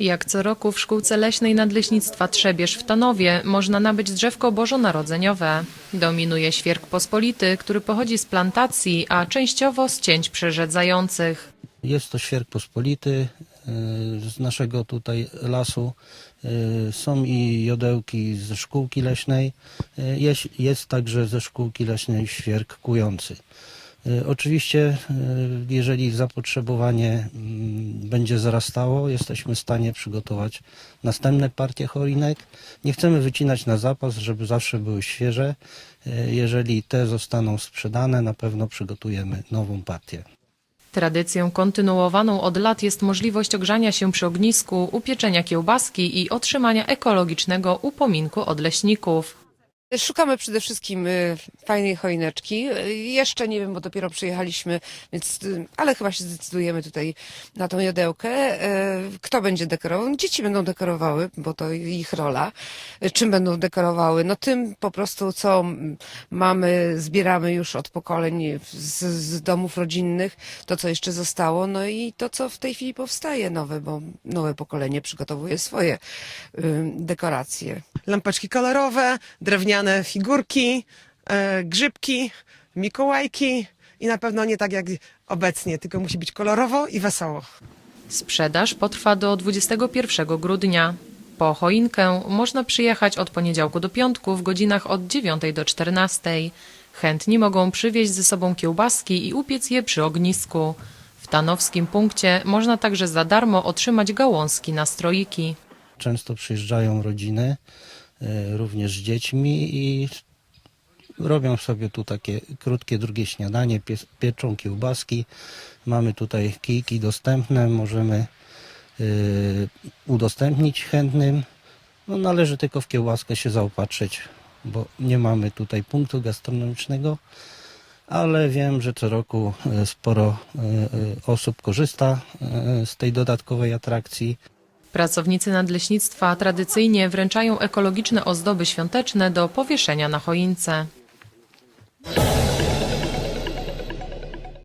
Jak co roku w szkółce leśnej nadleśnictwa Trzebież w Tanowie można nabyć drzewko bożonarodzeniowe. Dominuje świerk pospolity, który pochodzi z plantacji, a częściowo z cięć przerzedzających. Jest to świerk pospolity y, z naszego tutaj lasu. Y, Są i jodełki ze szkółki leśnej. Y, Jest, jest także ze szkółki leśnej świerk kujący. Oczywiście, jeżeli zapotrzebowanie mm, będzie wzrastało, jesteśmy w stanie przygotować następne partie chorinek. Nie chcemy wycinać na zapas, żeby zawsze były świeże. Y, Jeżeli te zostaną sprzedane, na pewno przygotujemy nową partię. Tradycją kontynuowaną od lat jest możliwość ogrzania się przy ognisku, upieczenia kiełbaski i otrzymania ekologicznego upominku od leśników. Szukamy przede wszystkim y, fajnej choineczki. Y, Jeszcze nie wiem, bo dopiero przyjechaliśmy, więc, y, ale chyba się zdecydujemy tutaj na tą jodełkę. Kto będzie dekorował? Dzieci będą dekorowały, bo to ich rola. Czym będą dekorowały? No tym po prostu, co mamy, zbieramy już od pokoleń z, z domów rodzinnych, to co jeszcze zostało, no i to co w tej chwili powstaje nowe, bo nowe pokolenie przygotowuje swoje dekoracje. lampeczki kolorowe, drewniane figurki, e, grzybki, mikołajki i na pewno nie tak jak obecnie, tylko musi być kolorowo i wesoło. Sprzedaż potrwa do 21 grudnia. Po choinkę można przyjechać od poniedziałku do piątku w godzinach od 9 do 14. Chętni mogą przywieźć ze sobą kiełbaski i upiec je przy ognisku. W tanowskim punkcie można także za darmo otrzymać gałązki na stroiki. Często przyjeżdżają rodziny, również z dziećmi i robią sobie tu takie krótkie drugie śniadanie, pieczą kiełbaski. Mamy tutaj kijki dostępne, możemy e, udostępnić chętnym. No, należy tylko w kiełbaskę się zaopatrzyć, bo nie mamy tutaj punktu gastronomicznego, ale wiem, że co roku e, sporo e, e, osób korzysta e, z tej dodatkowej atrakcji. Pracownicy nadleśnictwa tradycyjnie wręczają ekologiczne ozdoby świąteczne do powieszenia na choince.